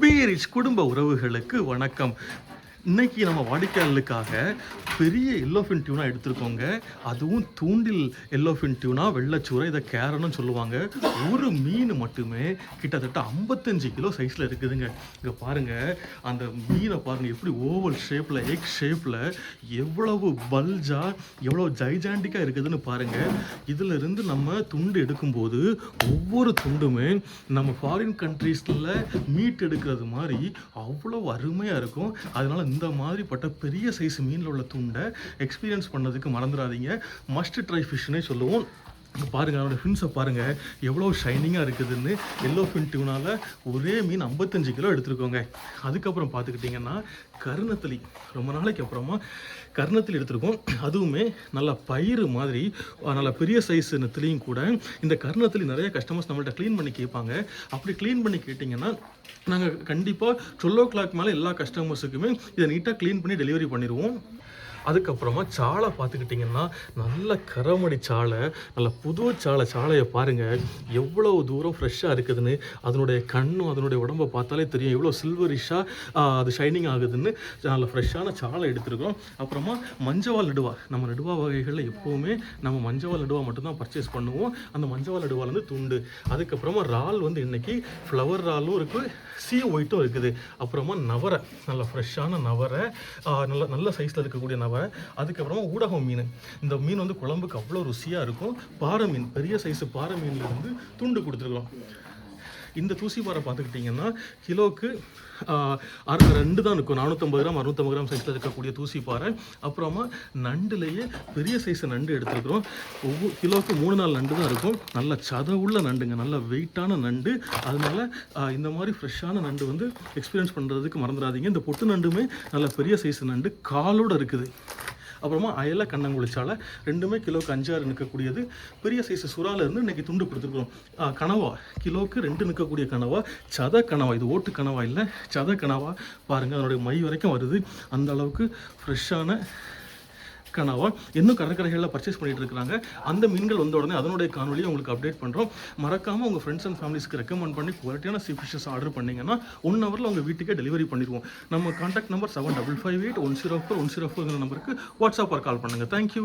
பீரிஸ் குடும்ப உறவுகளுக்கு வணக்கம். இன்னைக்கு நம்ம வாடிக்கையாளர்களுக்காக பெரிய எல்லோஃபின் டியூனா எடுத்திருக்கோங்க. அதுவும் தூண்டில் எல்லோஃபின் டியூனா வெள்ளச்சூரை இதை கேரன்னு சொல்லுவாங்க. ஒரு மீன் மட்டுமே கிட்டத்தட்ட ஐம்பத்தஞ்சு கிலோ சைஸில் இருக்குதுங்க. இங்கே பாருங்கள் அந்த மீனை பாருங்கள் எப்படி ஓவல் ஷேப்பில் எக் ஷேப்பில் எவ்வளவு பல்ஜாக எவ்வளோ ஜைஜாண்டிக்காக இருக்குதுன்னு பாருங்கள் இதிலிருந்து நம்ம துண்டு எடுக்கும்போது ஒவ்வொரு துண்டுமே நம்ம ஃபாரின் கண்ட்ரீஸில் மீட் எடுக்கிறது மாதிரி அவ்வளோ அருமையாக இருக்கும். அதனால இந்த மாதிரிப்பட்ட பெரிய சைஸ் மீனில் உள்ள துண்டை எக்ஸ்பீரியன்ஸ் பண்ணதுக்கு மறந்துடாதீங்க. மஸ்ட் ட்ரை ஃபிஷ்னே சொல்லுவோம். பாருங்கள் அவனோட அதோட ஃபின்ஸை பாருங்கள் எவ்வளோ ஷைனிங்காக இருக்குதுன்னு எல்லோ ஃபின் டியூனால் ஒரே மீன் ஐம்பத்தஞ்சு கிலோ எடுத்துருக்கோங்க. அதுக்கப்புறம் பார்த்துக்கிட்டிங்கன்னா கருணத்தளி ரொம்ப நாளைக்கு அப்புறமா கருணத்தளி எடுத்திருக்கோம். அதுவுமே நல்ல பயிறு மாதிரி நல்ல பெரிய சைஸ் நெத்திலையும் கூட. இந்த கருணத்தளி நிறைய கஸ்டமர்ஸ் நம்மள்ட்ட க்ளீன் பண்ணி கேட்பாங்க. அப்படி க்ளீன் பண்ணி கேட்டிங்கன்னா நாங்கள் கண்டிப்பாக டுவெல் ஓ கிளாக் மேலே எல்லா கஸ்டமர்ஸுக்குமே இதை நீட்டாக க்ளீன் பண்ணி டெலிவரி பண்ணிடுவோம் அதுக்கப்புறமா சாலை பார்த்துக்கிட்டிங்கன்னா நல்ல கரமடி சாலை நல்ல புது சாலை சாலையை பாருங்கள் எவ்வளவு தூரம் ஃப்ரெஷ்ஷாக இருக்குதுன்னு அதனுடைய கண்ணும் அதனுடைய உடம்பை பார்த்தாலே தெரியும். எவ்வளோ சில்வரிஷாக அது ஷைனிங் ஆகுதுன்னு நல்ல ஃப்ரெஷ்ஷான சாலை எடுத்துருக்கோம் அப்புறமா மஞ்சவால் நடுவா. நம்ம நடுவா வகைகளில் எப்போவுமே நம்ம மஞ்சவால் நடுவா மட்டும்தான் பர்ச்சேஸ் பண்ணுவோம். அந்த மஞ்சவால் நடுவாலேருந்து துண்டு. அதுக்கப்புறமா இறால் வந்து இன்றைக்கி ஃப்ளவர் இறாலும் இருக்குது சீ ஒயிட்டும் இருக்குது. அப்புறமா நவரை நல்ல ஃப்ரெஷ்ஷான நவரை நல்ல நல்ல சைஸில் இருக்கக்கூடிய நவரை அதுக்கப்புறமா ஊடகம் மீன். இந்த மீன் வந்து குழம்புக்கு அவ்வளோ ருசியாக இருக்கும். பாறை மீன் பெரிய சைஸ் பாறை மீனில் வந்து துண்டு கொடுத்துருக்கோம் இந்த தூசி பாறை பார்த்துக்கிட்டிங்கன்னா கிலோவுக்கு அரை ரெண்டு தான் இருக்கும். நானூற்றம்பது கிராம் அறுநூத்தம்பது கிராம் சைஸில் இருக்கக்கூடிய தூசி பாறை. அப்புறமா நண்டுலேயே பெரிய சைஸ் நண்டு எடுத்துருக்குறோம். ஒவ்வொரு கிலோவுக்கு மூணு நாள் நண்டு தான் இருக்கும். நல்ல சத உள்ள நண்டுங்க. நல்ல வெயிட்டான நண்டு. அதனால இந்த மாதிரி ஃப்ரெஷ்ஷான நண்டு வந்து எக்ஸ்பீரியன்ஸ் பண்ணுறதுக்கு மறந்துடாதீங்க. இந்த பொட்டு நண்டுமே நல்ல பெரிய சைஸ் நண்டு. காலோடு இருக்குது. அப்புறமா அயல கண்ணங்குளிச்சால ரெண்டுமே கிலோக்கு அஞ்சாறு நிற்கக்கூடியது. பெரிய சைஸ் சுறால இருந்து இன்னைக்கு துண்டு கொடுத்துருக்குறோம் கனவா. கிலோக்கு ரெண்டு நிற்கக்கூடிய கனவா. சத கனவா. இது ஓட்டு கனவா இல்லை சத கனவா. பாருங்கள் அதனுடைய மை வரைக்கும் வருது. அந்த அளவுக்கு ஃப்ரெஷ்ஷான கனவா இன்னும் கடற்கரைகளில் பர்ச்சேஸ் பண்ணிட்டு இருக்காங்க அந்த மீன்கள் வந்த உடனே அதனுடைய காணொலியை உங்களுக்கு அப்டேட் பண்ணுறோம் மறக்காமல் உங்கள் ஃப்ரெண்ட்ஸ் அண்ட் ஃபேமிலிஸ்க்கு ரெக்கமெண்ட் பண்ணி குவாலிட்டியான சீ ஃபிஷஸ் ஆர்டர் பண்ணீங்கன்னா ஒன் ஹவரில் உங்கள் வீட்டுக்கே டெலிவரி பண்ணிடுவோம். நம்ம contact number seven double five eight one zero four one zero four நம்பருக்கு வாட்ஸ்அப் கால் பண்ணுங்கள் தேங்க்யூ